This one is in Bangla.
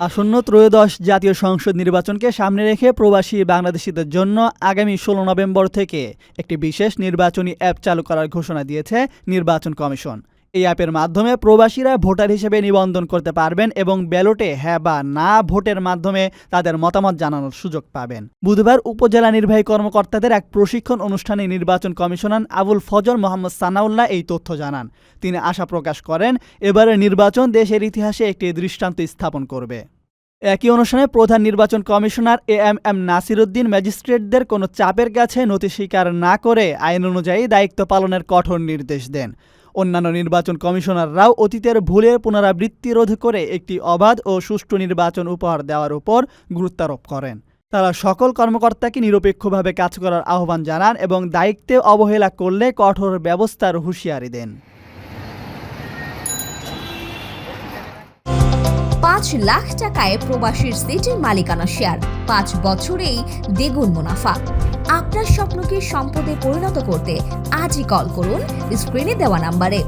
আসন্ন ত্রয়োদশ জাতীয় সংসদ নির্বাচনকে সামনে রেখে প্রবাসী বাংলাদেশিদের জন্য আগামী ষোলো নভেম্বর থেকে একটি বিশেষ নির্বাচনী অ্যাপ চালু করার ঘোষণা দিয়েছে নির্বাচন কমিশন। এই অ্যাপের মাধ্যমে প্রবাসীরা ভোটার হিসেবে নিবন্ধন করতে পারবেন এবং ব্যালটে হ্যাঁ বা না ভোটের মাধ্যমে তাদের মতামত জানানোর সুযোগ পাবেন। বুধবার উপজেলা নির্বাহী কর্মকর্তাদের এক প্রশিক্ষণ অনুষ্ঠানে নির্বাচন কমিশনার আবুল ফজর মোহাম্মদ সানাউল্লাহ এই তথ্য জানান। তিনি আশা প্রকাশ করেন, এবারের নির্বাচন দেশের ইতিহাসে একটি দৃষ্টান্ত স্থাপন করবে। একই অনুষ্ঠানে প্রধান নির্বাচন commissioner A M M Nasiruddin ম্যাজিস্ট্রেটদের কোনো চাপের কাছে নথি স্বীকার না করে আইন অনুযায়ী দায়িত্ব পালনের কঠোর নির্দেশ দেন। অন্যান্য নির্বাচন কমিশনাররাও অতীতের ভুলের পুনরাবৃত্তি রোধ করে একটি অবাধ ও সুষ্ঠু নির্বাচন উপহার দেওয়ার উপর গুরুত্বারোপ করেন। তারা সকল কর্মকর্তাকে নিরপেক্ষভাবে কাজ করার আহ্বান জানান এবং দায়িত্বে অবহেলা করলে কঠোর ব্যবস্থার হুঁশিয়ারি দেন। পাঁচ লাখ টাকায় প্রবাসীর সিটির মালিকানা শেয়ার, পাঁচ বছরেই দ্বিগুণ মুনাফা। আপনার স্বপ্নকে সম্পদে পরিণত করতে আজই কল করুন। স্ক্রিনে দেওয়া নাম্বারে।